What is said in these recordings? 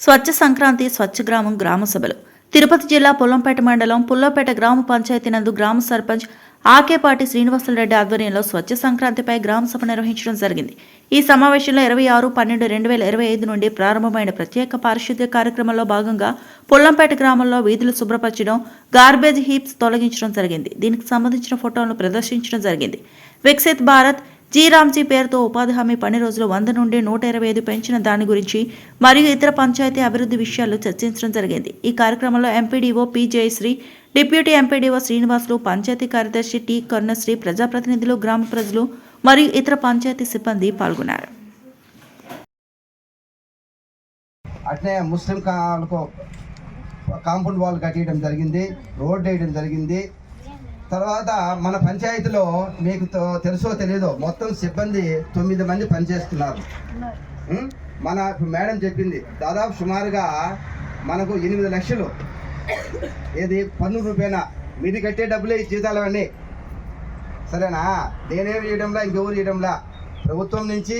స్వచ్ఛ సంక్రాంతి స్వచ్ఛ గ్రామం గ్రామ సభలు. తిరుపతి జిల్లా పొల్లంపేట మండలం పుల్లపేట గ్రామ పంచాయతీ నందు గ్రామ సర్పంచ్ ఆకేపాటి శ్రీనివాసరెడ్డి ఆధ్వర్యంలో స్వచ్ఛ సంక్రాంతిపై గ్రామ సభ నిర్వహించడం జరిగింది. ఈ సమావేశంలో ఇరవై ఆరు పన్నెండు రెండు వేల ఇరవై ఐదు నుండి ప్రారంభమైన ప్రత్యేక పారిశుద్ధ్య కార్యక్రమంలో భాగంగా పొల్లంపేట గ్రామంలో వీధులు శుభ్రపరచడం గార్బేజ్ హీప్స్ తొలగించడం జరిగింది. దీనికి సంబంధించిన ఫోటోలను ప్రదర్శించడం జరిగింది. వికసిత్ భారత్ జీరామ్జీ పేరుతో ఉపాధి హామీ పని రోజులు వంద నుండి నూట ఇరవై ఐదు పెంచిన దాని గురించి మరియు ఇతర పంచాయతీ అభివృద్ధి విషయాలు చర్చించడం జరిగింది. ఈ కార్యక్రమంలో MPDO P Jayashree deputy MPDO Srinivasulu panchayat కార్యదర్శి టి కరుణశ్రీ ప్రజాప్రతినిధులు గ్రామ ప్రజలు మరియు ఇతర పంచాయతీ సిబ్బంది పాల్గొన్నారు. అట్లే ముస్లిం కాంపౌండ్ వాల్ కట్టేయడం జరిగింది రోడ్ వేయడం జరిగింది. తర్వాత మన పంచాయతీలో మీకు తెలుసో తెలియదో మొత్తం సిబ్బంది తొమ్మిది మంది పనిచేస్తున్నారు. మన మేడం చెప్పింది దాదాపు సుమారుగా మనకు ఎనిమిది లక్షలు. ఏది పన్ను రూపేనా? మీది కట్టే డబ్బులే ఈ జీతాలు అవన్నీ. సరేనా? నేనేమి చేయడంలా ఇంకెవరు చేయడంలా? ప్రభుత్వం నుంచి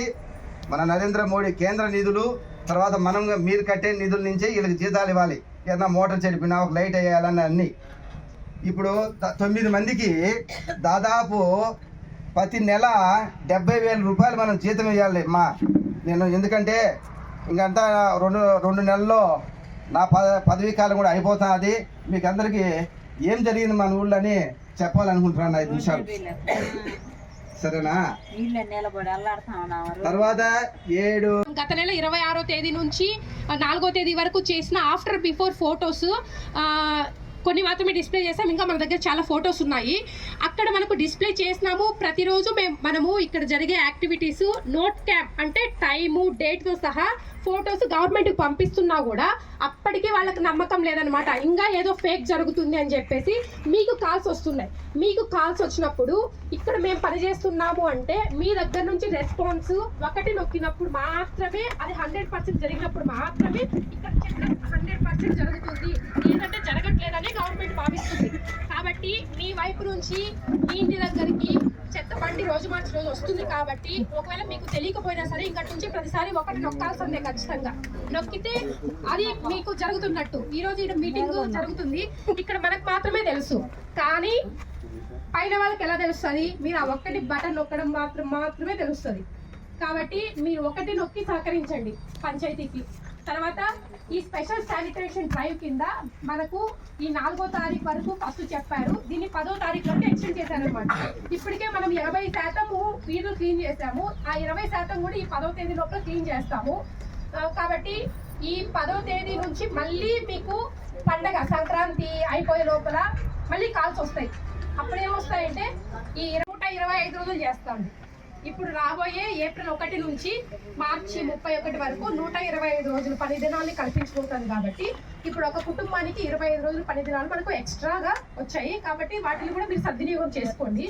మన నరేంద్ర మోడీ కేంద్ర నిధులు తర్వాత మనం మీరు కట్టే నిధుల నుంచి వీళ్ళకి జీతాలు ఇవ్వాలి. ఏదైనా మోటార్ చెడిపినా ఒక లైట్ వేయాలని అన్ని. ఇప్పుడు త- తొమ్మిది మందికి దాదాపు ప్రతి నెల డెబ్బై వేల రూపాయలు మనం జీతం ఇవ్వాలి మా నేను ఎందుకంటే ఇంకంతా రెండు రెండు నెలల్లో నా పద పదవీ కాలం కూడా అయిపోతుంది. మీకు అందరికీ ఏం జరిగింది మన ఊళ్ళో అని చెప్పాలనుకుంటున్నాను ఐదు నిమిషాలు. సరేనా? తర్వాత ఏడు గత నెల ఇరవై ఆరో తేదీ నుంచి నాలుగో తేదీ వరకు చేసిన ఆఫ్టర్ బిఫోర్ ఫొటోస్ కొన్ని మాత్రమే డిస్ప్లే చేసాం ఇంకా మన దగ్గర చాలా ఫొటోస్ ఉన్నాయి. అక్కడ మనకు డిస్ప్లే చేసినాము. ప్రతిరోజు మేము మనము ఇక్కడ జరిగే యాక్టివిటీస్ నోట్ క్యాప్ అంటే టైము డేట్తో సహా ఫొటోస్ గవర్నమెంట్కి పంపిస్తున్నా కూడా అప్పటికే వాళ్ళకి నమ్మకం లేదనమాట ఇంకా ఏదో ఫేక్ జరుగుతుంది అని చెప్పేసి మీకు కాల్స్ వస్తున్నాయి. మీకు కాల్స్ వచ్చినప్పుడు ఇక్కడ మేము పని చేస్తున్నాము అంటే మీ దగ్గర నుంచి రెస్పాన్స్ ఒకటి నొక్కినప్పుడు మాత్రమే అది హండ్రెడ్ పర్సెంట్ జరిగినప్పుడు మాత్రమే ఇక్కడ హండ్రెడ్ పర్సెంట్ జరుగుతుంది. లేదంటే జరగట్లేదని గవర్నమెంట్ భావిస్తుంది. కాబట్టి మీ వైపు నుంచి మీ ఇంటి దగ్గరికి చెత్త బండి రోజు మార్చి రోజు వస్తుంది కాబట్టి ఒకవేళ మీకు తెలియకపోయినా సరే ఇక్కడ నుంచి ప్రతిసారి ఒకటి నొక్కాల్సిందే ఖచ్చితంగా. నొక్కితే అది మీకు జరుగుతున్నట్టు. ఈ రోజు ఇక్కడ మీటింగ్ జరుగుతుంది. ఇక్కడ మనకు మాత్రమే తెలుసు. కానీ పైన వాళ్ళకి ఎలా తెలుస్తుంది? మీరు ఆ ఒక్కటి బటన్ నొక్కడం మాత్రం మాత్రమే తెలుస్తుంది. కాబట్టి మీరు ఒకటి నొక్కి సహకరించండి పంచాయతీకి. తర్వాత ఈ స్పెషల్ శానిటేషన్ డ్రైవ్ కింద మనకు ఈ నాలుగో తారీఖు వరకు ఫస్ట్ చెప్పారు. దీన్ని పదో తారీఖు వరకు ఎక్స్టెండ్ చేశారనమాట ఇప్పటికే మనం ఇరవై శాతము వీధులు క్లీన్ చేసాము ఆ ఇరవై శాతం కూడా ఈ పదో తేదీ లోపల క్లీన్ చేస్తాము. కాబట్టి ఈ పదో తేదీ నుంచి మళ్ళీ మీకు పండగ సంక్రాంతి అయిపోయే లోపల మళ్ళీ కాల్స్ వస్తాయి. అప్పుడు ఏమొస్తాయంటే ఈ నూట ఇరవై ఐదు రోజులు చేస్తాం ఇప్పుడు రాబోయే ఏప్రిల్ ఒకటి నుంచి మార్చి ముప్పై ఒకటి వరకు నూట ఇరవై ఐదు రోజులు పని దినాల్ని కల్పించుకుంటుంది కాబట్టి ఇప్పుడు ఒక కుటుంబానికి ఇరవై ఐదు రోజులు పని దినాలు మనకు ఎక్స్ట్రాగా వచ్చాయి కాబట్టి వాటిని కూడా మీరు సద్వినియోగం చేసుకోండి.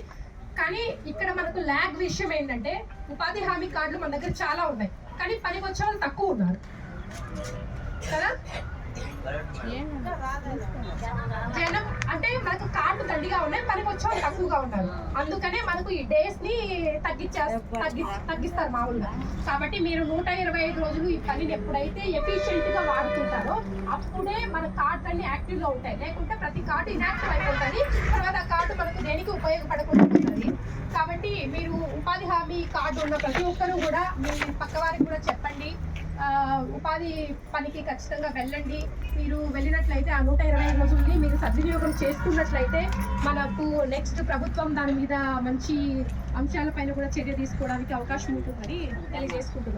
కానీ ఇక్కడ మనకు ల్యాగ్ విషయం ఏంటంటే ఉపాధి హామీ కార్డులు మన దగ్గర చాలా ఉన్నాయి. కానీ పనికి వచ్చే వాళ్ళు తక్కువ ఉన్నారు. కదా? జనం అంటే మనకు కార్డు దండిగా ఉన్నాయి పనికి వచ్చే వాళ్ళు తక్కువగా ఉన్నారు. అందుకనే మనకు ఈ డేస్ని తగ్గించే తగ్గి తగ్గిస్తారు మామూలుగా. కాబట్టి మీరు నూట ఇరవై ఐదు రోజులు ఈ పనిని ఎప్పుడైతే ఎఫిషియెంట్గా వాడుతుంటారో అప్పుడే మన కార్డు అన్ని యాక్టివ్గా ఉంటాయి. లేకుంటే ప్రతి కార్డు ఇన్యాక్టివ్ అయిపోతుంది. తర్వాత ఆ కార్డు మనకు దేనికి ఉపయోగపడకుండా ఉంటుంది కాబట్టి మీరు ఉపాధి హామీ కార్డు ఉన్న ప్రతి ఒక్కరూ కూడా మీ పక్క వారికి కూడా చెప్పండి. ఉపాధి పనికి ఖచ్చితంగా వెళ్ళండి. మీరు వెళ్ళినట్లయితే ఆ నూట ఇరవై ఐదు రోజుల్ని మీరు సద్వినియోగం చేసుకున్నట్లయితే మనకు నెక్స్ట్ ప్రభుత్వం దాని మీద మంచి అంశాలపైన కూడా చర్య తీసుకోవడానికి అవకాశం ఉంటుందని తెలియజేసుకుంటున్నాను